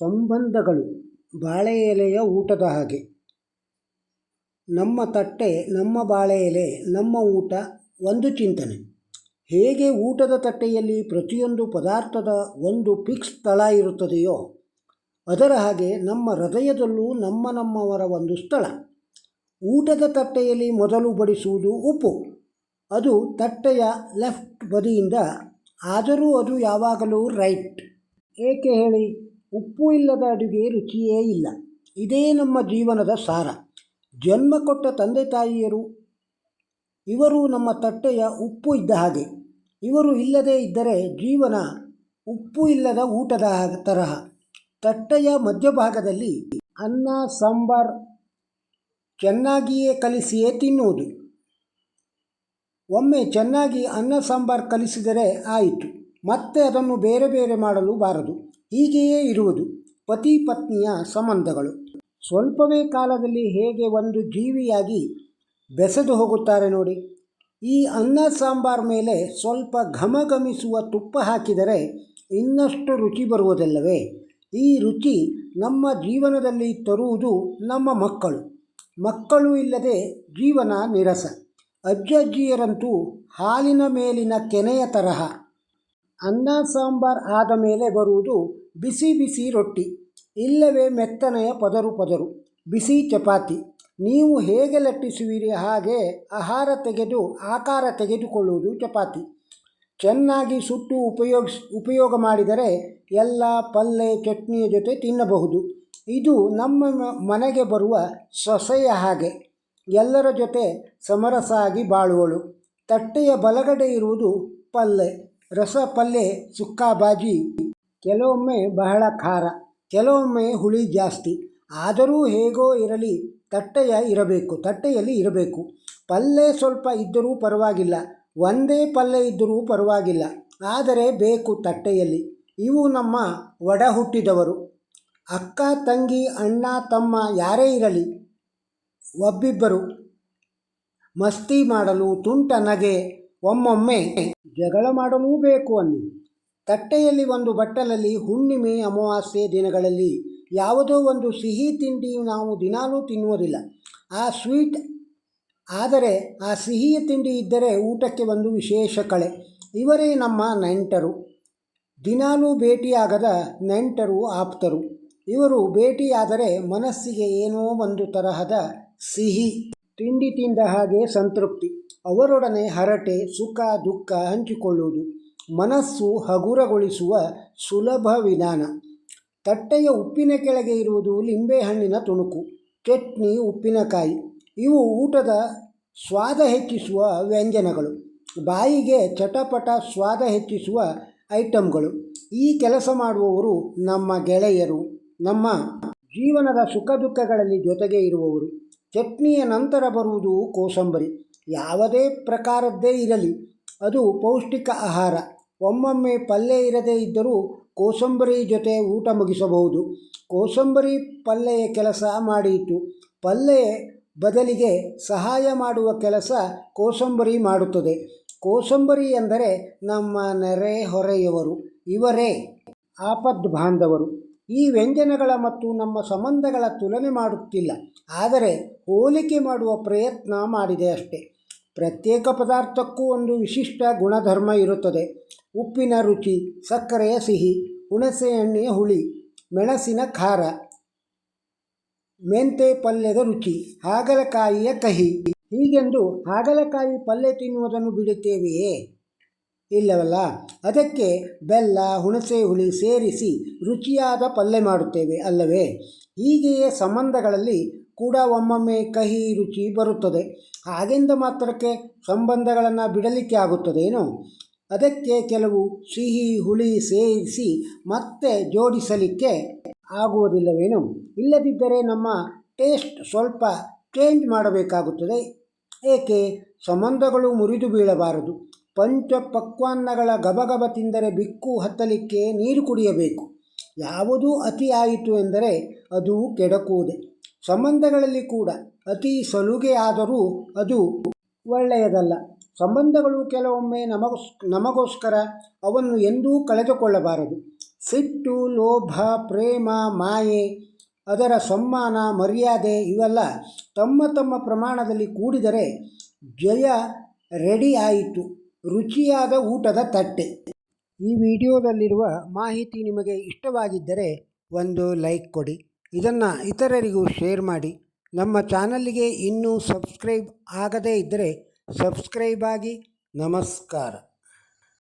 ಸಂಬಂಧಗಳು ಬಾಳೆ ಎಲೆಯ ಊಟದ ಹಾಗೆ. ನಮ್ಮ ತಟ್ಟೆ, ನಮ್ಮ ಬಾಳೆ ಎಲೆ ನಮ್ಮ ಊಟ ಒಂದು ಚಿಂತನೆ. ಹೇಗೆ ಊಟದ ತಟ್ಟೆಯಲ್ಲಿ ಪ್ರತಿಯೊಂದು ಪದಾರ್ಥದ ಒಂದು ಫಿಕ್ಸ್ ಸ್ಥಳ ಇರುತ್ತದೆಯೋ, ಅದರ ಹಾಗೆ ನಮ್ಮ ಹೃದಯದಲ್ಲೂ ನಮ್ಮ ನಮ್ಮವರ ಒಂದು ಸ್ಥಳ. ಊಟದ ತಟ್ಟೆಯಲ್ಲಿ ಮೊದಲು ಬಡಿಸುವುದು ಉಪ್ಪು. ಅದು ತಟ್ಟೆಯ ಲೆಫ್ಟ್ ಬದಿಯಿಂದ, ಆದರೂ ಅದು ಯಾವಾಗಲೂ ರೈಟ್. ಏಕೆ ಹೇಳಿ? ಉಪ್ಪು ಇಲ್ಲದ ಅಡುಗೆ ರುಚಿಯೇ ಇಲ್ಲ. ಇದೇ ನಮ್ಮ ಜೀವನದ ಸಾರ. ಜನ್ಮ ಕೊಟ್ಟ ತಂದೆ ತಾಯಿಯರು, ಇವರು ನಮ್ಮ ತಟ್ಟೆಯ ಉಪ್ಪು ಇದ್ದ ಹಾಗೆ. ಇವರು ಇಲ್ಲದೇ ಇದ್ದರೆ ಜೀವನ ಉಪ್ಪು ಇಲ್ಲದ ಊಟದ ತರಹ. ತಟ್ಟೆಯ ಮಧ್ಯಭಾಗದಲ್ಲಿ ಅನ್ನ, ಸಾಂಬಾರ್ ಚೆನ್ನಾಗಿಯೇ ಕಲಿಸಿಯೇ ತಿನ್ನುವುದು. ಒಮ್ಮೆ ಚೆನ್ನಾಗಿ ಅನ್ನ, ಸಾಂಬಾರ್ ಕಲಿಸಿದರೆ ಆಯಿತು. ಮತ್ತೆ ಅದನ್ನು ಬೇರೆ ಬೇರೆ ಮಾಡಲು ಬಾರದು. ಹೀಗೆಯೇ ಇರುವುದು ಪತಿ ಪತ್ನಿಯ ಸಂಬಂಧಗಳು. ಸ್ವಲ್ಪವೇ ಕಾಲದಲ್ಲಿ ಹೇಗೆ ಒಂದು ಜೀವಿಯಾಗಿ ಬೆಸೆದು ಹೋಗುತ್ತಾರೆ ನೋಡಿ. ಈ ಅನ್ನ ಸಾಂಬಾರ್ ಮೇಲೆ ಸ್ವಲ್ಪ ಘಮಘಮಿಸುವ ತುಪ್ಪ ಹಾಕಿದರೆ ಇನ್ನಷ್ಟು ರುಚಿ ಬರುವುದಲ್ಲವೇ? ಈ ರುಚಿ ನಮ್ಮ ಜೀವನದಲ್ಲಿ ತರುವುದು ನಮ್ಮ ಮಕ್ಕಳು. ಮಕ್ಕಳು ಇಲ್ಲದೆ ಜೀವನ ನಿರಸ. ಅಜ್ಜಜ್ಜಿಯರಂತೂ ಹಾಲಿನ ಮೇಲಿನ ಕೆನೆಯ ತರಹ. ಅನ್ನ ಸಾಂಬಾರ್ ಆದ ಮೇಲೆ ಬರುವುದು ಬಿಸಿ ಬಿಸಿ ರೊಟ್ಟಿ, ಇಲ್ಲವೇ ಮೆತ್ತನೆಯ ಪದರು ಪದರು, ಬಿಸಿ ಚಪಾತಿ. ನೀವು ಹೇಗೆ ಲಟ್ಟಿಸುವಿರಿ ಹಾಗೆ ಆಹಾರ ತೆಗೆದು, ಆಕಾರ ತೆಗೆದುಕೊಳ್ಳುವುದು ಚಪಾತಿ. ಚೆನ್ನಾಗಿ ಸುಟ್ಟು ಉಪಯೋಗಿಸ್, ಉಪಯೋಗ ಮಾಡಿದರೆ ಎಲ್ಲ ಪಲ್ಲೆ ಚಟ್ನಿಯ ಜೊತೆ ತಿನ್ನಬಹುದು. ಇದು ನಮ್ಮ ಮನೆಗೆ ಬರುವ ಸೊಸೆಯ ಹಾಗೆ. ಎಲ್ಲರ ಜೊತೆ ಸಮರಸಾಗಿ ಬಾಳುವಳು. ತಟ್ಟೆಯ ಬಲಗಡೆ ಇರುವುದು ಪಲ್ಲೆ ರಸ ಪಲ್ಲೆ ಸುಕ್ಕಾ ಬಾಜಿ. ಕೆಲವೊಮ್ಮೆ ಬಹಳ ಖಾರ, ಕೆಲವೊಮ್ಮೆ ಹುಳಿ ಜಾಸ್ತಿ. ಆದರೂ ಹೇಗೋ ಇರಲಿ, ತಟ್ಟೆಯ ಇರಬೇಕು, ತಟ್ಟೆಯಲ್ಲಿ ಇರಬೇಕು. ಪಲ್ಯ ಸ್ವಲ್ಪ ಇದ್ದರೂ ಪರವಾಗಿಲ್ಲ, ಒಂದೇ ಪಲ್ಯ ಇದ್ದರೂ ಪರವಾಗಿಲ್ಲ. ಆದರೆ ಬೇಕು ತಟ್ಟೆಯಲ್ಲಿ. ಇವು ನಮ್ಮ ಒಡ ಹುಟ್ಟಿದವರು ಅಕ್ಕ, ತಂಗಿ, ಅಣ್ಣ, ತಮ್ಮ ಯಾರೇ ಇರಲಿ, ಒಬ್ಬಿಬ್ಬರು ಮಸ್ತಿ ಮಾಡಲು ತುಂಟ ನಗೆ ಒಮ್ಮೊಮ್ಮೆ ಜಗಳ ಮಾಡಲೂ ಬೇಕು ಅನ್ನಿ. ತಟ್ಟೆಯಲ್ಲಿ ಒಂದು ಬಟ್ಟಲಲ್ಲಿ ಹುಣ್ಣಿಮೆ, ಅಮಾವಾಸ್ಯೆ ದಿನಗಳಲ್ಲಿ ಯಾವುದೋ ಒಂದು ಸಿಹಿ ತಿಂಡಿ ನಾವು ದಿನಾಲೂ ತಿನ್ನುವುದಿಲ್ಲ. ಆ ಸ್ವೀಟ್, ಆದರೆ ಆ ಸಿಹಿಯ ತಿಂಡಿ ಇದ್ದರೆ ಊಟಕ್ಕೆ ಒಂದು ವಿಶೇಷ ಕಳೆ. ಇವರೇ ನಮ್ಮ ನೆಂಟರು. ದಿನಾಲೂ ಭೇಟಿಯಾಗದ ನೆಂಟರು ಆಪ್ತರು. ಇವರು ಭೇಟಿಯಾದರೆ ಮನಸ್ಸಿಗೆ ಏನೋ ಒಂದು ತರಹದ ಸಿಹಿ, ತಿಂಡಿ ತಿಂದ ಹಾಗೆ ಸಂತೃಪ್ತಿ. ಅವರೊಡನೆ ಹರಟೆ, ಸುಖ, ದುಃಖ ಹಂಚಿಕೊಳ್ಳುವುದು. ಮನಸ್ಸು ಹಗುರಗೊಳಿಸುವ ಸುಲಭ ವಿಧಾನ. ತಟ್ಟೆಯ ಉಪ್ಪಿನ ಕೆಳಗೆ ಇರುವುದು ಲಿಂಬೆಹಣ್ಣಿನ ತುಣುಕು ಚಟ್ನಿ ಉಪ್ಪಿನಕಾಯಿ. ಇವು ಊಟದ ಸ್ವಾದ ಹೆಚ್ಚಿಸುವ ವ್ಯಂಜನಗಳು. ಬಾಯಿಗೆ ಚಟಪಟ ಸ್ವಾದ ಹೆಚ್ಚಿಸುವ ಐಟಮ್ಗಳು ಈ ಕೆಲಸ ಮಾಡುವವರು ನಮ್ಮ ಗೆಳೆಯರು, ನಮ್ಮ ಜೀವನದ ಸುಖ ದುಃಖಗಳಲ್ಲಿ ಜೊತೆಗೆ ಇರುವವರು. ಚಟ್ನಿಯ ನಂತರ ಬರುವುದು ಕೋಸಂಬರಿ. ಯಾವುದೇ ಪ್ರಕಾರದ್ದೇ ಇರಲಿ. ಅದು ಪೌಷ್ಟಿಕ ಆಹಾರ. ಒಮ್ಮೊಮ್ಮೆ ಪಲ್ಲೆ ಇರದೇ ಇದ್ದರೂ ಕೋಸಂಬರಿ ಜೊತೆ ಊಟ ಮುಗಿಸಬಹುದು. ಕೋಸಂಬರಿ ಪಲ್ಲೆಯ ಕೆಲಸ ಮಾಡಿತು ಪಲ್ಲೆ ಬದಲಿಗೆ ಸಹಾಯ ಮಾಡುವ ಕೆಲಸ ಕೋಸಂಬರಿ ಮಾಡುತ್ತದೆ. ಕೋಸಂಬರಿ ಎಂದರೆ ನಮ್ಮ ನೆರೆ ಹೊರೆಯವರು. ಇವರೇ ಆಪದ್ ಬಾಂಧವರು. ಈ ವ್ಯಂಜನಗಳ ಮತ್ತು ನಮ್ಮ ಸಂಬಂಧಗಳ ತುಲನೆ ಮಾಡುತ್ತಿಲ್ಲ. ಆದರೆ ಹೋಲಿಕೆ ಮಾಡುವ ಪ್ರಯತ್ನ ಮಾಡಿದೆ ಅಷ್ಟೆ. ಪ್ರತ್ಯೇಕ ಪದಾರ್ಥಕ್ಕೂ ಒಂದು ವಿಶಿಷ್ಟ ಗುಣಧರ್ಮ ಇರುತ್ತದೆ. ಉಪ್ಪಿನ ರುಚಿ, ಸಕ್ಕರೆಯ ಸಿಹಿ, ಹುಣಸೆ ಎಣ್ಣೆಯ ಹುಳಿ, ಮೆಣಸಿನ ಖಾರ, ಮೆಂತೆ ಪಲ್ಯದ ರುಚಿ, ಹಾಗಲಕಾಯಿಯ ಕಹಿ. ಹೀಗೆಂದು ಹಾಗಲಕಾಯಿ ಪಲ್ಯ ತಿನ್ನುವುದನ್ನು ಬಿಡುತ್ತೇವೆಯೇ? ಇಲ್ಲವಲ್ಲ. ಅದಕ್ಕೆ ಬೆಲ್ಲ, ಹುಣಸೆ ಹುಳಿ ಸೇರಿಸಿ ರುಚಿಯಾದ ಪಲ್ಯ ಮಾಡುತ್ತೇವೆ ಅಲ್ಲವೇ? ಹೀಗೆಯೇ ಸಂಬಂಧಗಳಲ್ಲಿ ಕೂಡ ಒಮ್ಮೊಮ್ಮೆ ಕಹಿ ರುಚಿ ಬರುತ್ತದೆ. ಹಾಗೆಂದ ಮಾತ್ರಕ್ಕೆ ಸಂಬಂಧಗಳನ್ನು ಬಿಡಲಿಕ್ಕೆ ಆಗುತ್ತದೇನೋ ಅದಕ್ಕೆ ಕೆಲವು ಸಿಹಿ, ಹುಳಿ ಸೇರಿಸಿ ಮತ್ತೆ ಜೋಡಿಸಲಿಕ್ಕೆ ಆಗುವುದಿಲ್ಲವೇನು? ಇಲ್ಲದಿದ್ದರೆ ನಮ್ಮ ಟೇಸ್ಟ್ ಸ್ವಲ್ಪ ಚೇಂಜ್ ಮಾಡಬೇಕಾಗುತ್ತದೆ. ಏಕೆ? ಸಂಬಂಧಗಳು ಮುರಿದು ಬೀಳಬಾರದು. ಪಂಚ ಪಕ್ವಾನ್ನಗಳ ಗಬಗಬ ತಿಂದರೆ ಬಿಕ್ಕು ಹತ್ತಲಿಕ್ಕೆ ನೀರು ಕುಡಿಯಬೇಕು. ಯಾವುದೂ ಅತಿ ಆಯಿತು ಎಂದರೆ ಅದು ಕೆಡಕುವುದೇ. ಸಂಬಂಧಗಳಲ್ಲಿ ಕೂಡ ಅತಿ ಸಲುಗೆ ಆದರೂ ಅದು ಒಳ್ಳೆಯದಲ್ಲ. ಸಂಬಂಧಗಳು ಕೆಲವೊಮ್ಮೆ ನಮಗೋಸ್, ನಮಗೋಸ್ಕರ ಅವನ್ನು ಎಂದೂ ಕಳೆದುಕೊಳ್ಳಬಾರದು. ಸಿಟ್ಟು, ಲೋಭ, ಪ್ರೇಮ, ಮಾಯೆ, ಅದರ ಸಮ್ಮಾನ, ಮರ್ಯಾದೆ ಇವೆಲ್ಲ ತಮ್ಮ ತಮ್ಮ ಪ್ರಮಾಣದಲ್ಲಿ ಕೂಡಿದರೆ ಜಯ ರೆಡಿ ಆಯಿತು. ರುಚಿಯಾದ ಊಟದ ತಟ್ಟೆ. ಈ ವಿಡಿಯೋದಲ್ಲಿರುವ ಮಾಹಿತಿ ನಿಮಗೆ ಇಷ್ಟವಾಗಿದ್ದರೆ ಒಂದು ಲೈಕ್ ಕೊಡಿ. ಇದನ್ನು ಇತರರಿಗೂ ಶೇರ್ ಮಾಡಿ. ನಮ್ಮ ಚಾನಲ್ಲಿಗೆ ಇನ್ನೂ ಸಬ್ಸ್ಕ್ರೈಬ್ ಆಗದೇ ಇದ್ದರೆ ಸಬ್ಸ್ಕ್ರೈಬ್ ಆಗಿ. ನಮಸ್ಕಾರ.